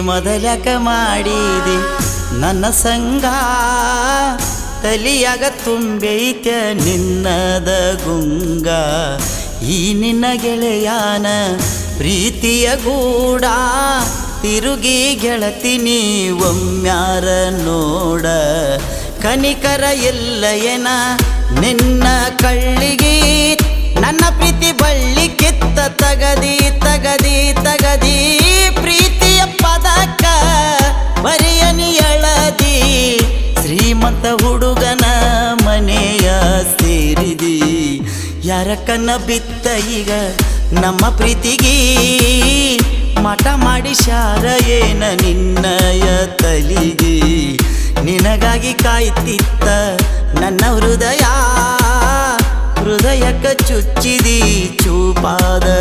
ಮೊದಲಕ ಮಾಡಿದೆ. ನನ್ನ ಸಂಗ ತಲಿಯಾಗ ತುಂಬೈತ ನಿನ್ನದ ಗುಂಗ. ಈ ನಿನ್ನ ಗೆಳೆಯಾನ ಪ್ರೀತಿಯ ಗೂಡ. ತಿರುಗಿ ಗೆಳತಿನಿ ಒಮ್ಮ್ಯಾರ ನೋಡ. ಕನಿಕರ ಎಲ್ಲ ಏನ ನಿನ್ನ ಕಳ್ಳಿಗೆ. ನನ್ನ ಪ್ರೀತಿ ಬಳ್ಳಿ ಕಿತ್ತ ತಗದಿ. ಹುಡುಗನ ಮನೆಯ ಸೇರಿದಿ. ಯಾರ ಕನ್ನ ಬಿತ್ತ ಈಗ ನಮ್ಮ ಪ್ರೀತಿಗೆ? ಮಠ ಮಾಡಿ ಶಾರ ಏನ ನಿನ್ನಯ ತಲಿಗೆ? ನಿನಗಾಗಿ ಕಾಯ್ತಿತ್ತ ನನ್ನ ಹೃದಯ. ಹೃದಯಕ್ಕ ಚುಚ್ಚಿದಿ ಚೂಪಾದ